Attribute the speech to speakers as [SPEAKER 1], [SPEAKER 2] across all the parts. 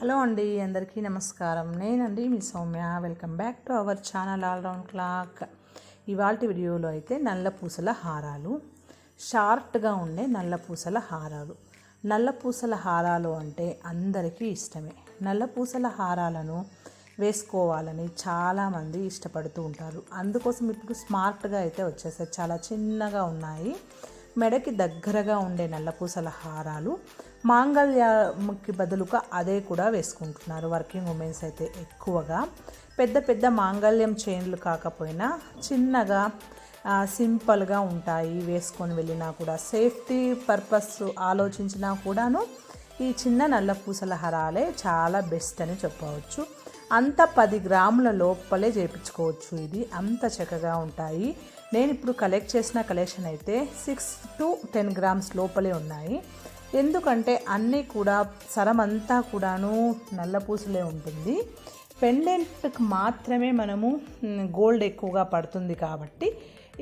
[SPEAKER 1] Hello అండి అందరికీ నమస్కారం. నేనండి మీ Soumya. Welcome back to our channel all round clock ఇవాళ వీడియోలో అయితే నల్ల పూసల హారాలు షార్ట్గా ఉండే నల్ల పూసల హారాలు. నల్ల పూసల హారాలు అంటే అందరికీ ఇష్టమే. నల్ల పూసల హారాలను వేసుకోవాలని చాలామంది ఇష్టపడుతూ ఉంటారు. అందుకోసం ఇప్పుడు స్మార్ట్గా అయితే వచ్చేసాయి. చాలా చిన్నగా ఉన్నాయి. మెడకి దగ్గరగా ఉండే నల్లపూసల హారాలు మాంగళ్యకి బదులుగా అదే కూడా వేసుకుంటున్నారు. వర్కింగ్ ఉమెన్స్ అయితే ఎక్కువగా. పెద్ద పెద్ద మాంగళ్యం చైన్లు కాకపోయినా చిన్నగా సింపుల్గా ఉంటాయి. వేసుకొని వెళ్ళినా కూడా సేఫ్టీ పర్పస్ ఆలోచించినా కూడాను ఈ చిన్న నల్ల పూసల హారాలే చాలా బెస్ట్ అని చెప్పవచ్చు. అంత పది గ్రాముల లోపలే చేయించుకోవచ్చు ఇది అంత చక్కగా ఉంటాయి. నేను ఇప్పుడు కలెక్ట్ చేసిన కలెక్షన్ అయితే సిక్స్ టు టెన్ గ్రామ్స్ లోపలే ఉన్నాయి. ఎందుకంటే అన్నీ కూడా సరమంతా కూడాను నల్ల పూసలే ఉంటుంది. పెండెంట్కి మాత్రమే మనము గోల్డ్ ఎక్కువగా పడుతుంది కాబట్టి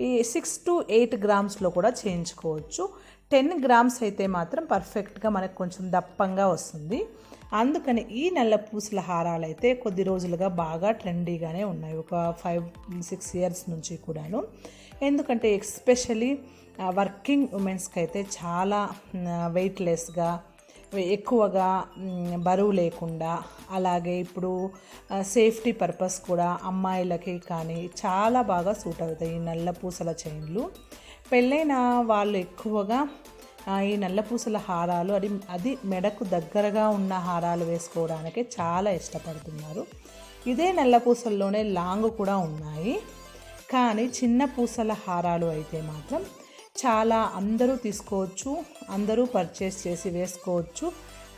[SPEAKER 1] ఈ సిక్స్ టు ఎయిట్ గ్రామ్స్లో కూడా చేయించుకోవచ్చు. టెన్ గ్రామ్స్ అయితే మాత్రం పర్ఫెక్ట్గా మనకు కొంచెం దప్పంగా వస్తుంది. అందుకని ఈ నల్ల పూసల హారాలు అయితే కొద్ది రోజులుగా బాగా ట్రెండీగానే ఉన్నాయి. ఒక ఫైవ్ సిక్స్ ఇయర్స్ నుంచి కూడాను. ఎందుకంటే ఎస్పెషలీ వర్కింగ్ ఉమెన్స్కి అయితే చాలా వెయిట్లెస్గా ఎక్కువగా బరువు లేకుండా అలాగే ఇప్పుడు సేఫ్టీ పర్పస్ కూడా అమ్మాయిలకి కానీ చాలా బాగా సూట్ అవుతాయి ఈ నల్ల పూసల చైన్లు. పెళ్ళైన వాళ్ళు ఎక్కువగా ఈ నల్లపూసల హారాలు అది అది మెడకు దగ్గరగా ఉన్న హారాలు వేసుకోవడానికి చాలా ఇష్టపడుతున్నారు. ఇదే నల్లపూసల్లోనే లాంగ్ కూడా ఉన్నాయి. కానీ చిన్న పూసల హారాలు అయితే మాత్రం చాలా అందరూ తీసుకోవచ్చు అందరూ పర్చేస్ చేసి వేసుకోవచ్చు.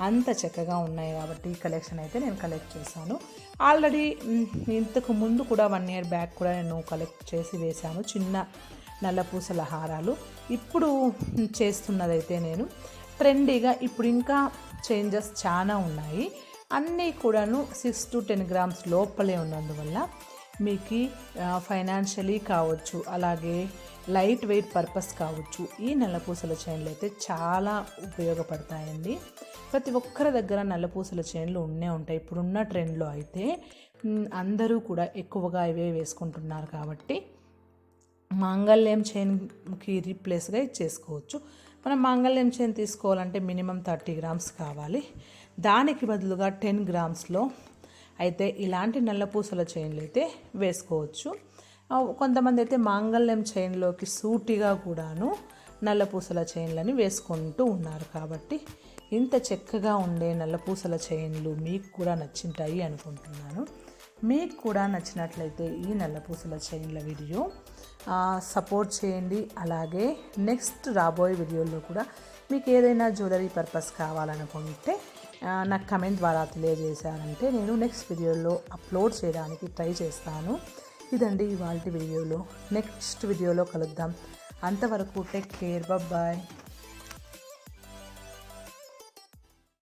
[SPEAKER 1] అంత చక్కగా ఉన్నాయి కాబట్టి ఈ కలెక్షన్ అయితే నేను కలెక్ట్ చేశాను. ఆల్రెడీ ఇంతకు ముందు కూడా వన్ ఇయర్ బ్యాక్ కూడా నేను కలెక్ట్ చేసి వేశాను. చిన్న నల్లపూసల హారాలు. ఇప్పుడు చేస్తున్నదైతే నేను ట్రెండీగా ఇప్పుడు ఇంకా చేంజెస్ చాలా ఉన్నాయి. అన్నీ కూడాను సిక్స్ టు టెన్ గ్రామ్స్ లోపలే ఉన్నందువల్ల మీకు ఫైనాన్షియలీ కావచ్చు అలాగే లైట్ వెయిట్ పర్పస్ కావచ్చు ఈ నల్లపూసల చైన్లు అయితే చాలా ఉపయోగపడతాయండి. ప్రతి ఒక్కరి దగ్గర నల్లపూసల చైన్లు ఉండే ఉంటాయి. ఇప్పుడున్న ట్రెండ్లో అయితే అందరూ కూడా ఎక్కువగా ఇవే వేసుకుంటున్నారు కాబట్టి మాంగళ్యం చైన్కి రీప్లేస్గా ఇచ్చేసుకోవచ్చు. మనం మాంగళ్యం చైన్ తీసుకోవాలంటే మినిమం థర్టీ గ్రామ్స్ కావాలి. దానికి బదులుగా టెన్ గ్రామ్స్లో అయితే ఇలాంటి నల్లపూసల చైన్లు అయితే వేసుకోవచ్చు. కొంతమంది అయితే మాంగళ్యం చైన్లోకి సూటిగా కూడాను నల్లపూసల చైన్లని వేసుకుంటూ ఉన్నారు కాబట్టి ఇంత చక్కగా ఉండే నల్లపూసల చైన్లు మీకు కూడా నచ్చింటాయి అనుకుంటున్నాను. మీకు కూడా నచ్చినట్లయితే ఈ నల్లపూసల చైన్ల వీడియో సపోర్ట్ చేయండి. అలాగే నెక్స్ట్ రాబోయే వీడియోలో కూడా మీకు ఏదైనా జ్యువెలరీ పర్పస్ కావాలనుకుంటే నాకు కమెంట్ ద్వారా తెలియజేశారంటే నేను నెక్స్ట్ వీడియోలో అప్లోడ్ చేయడానికి ట్రై చేస్తాను. ఇదండి ఇవాళ వీడియోలో. నెక్స్ట్ వీడియోలో కలుద్దాం. అంతవరకు టేక్ కేర్ బాయ్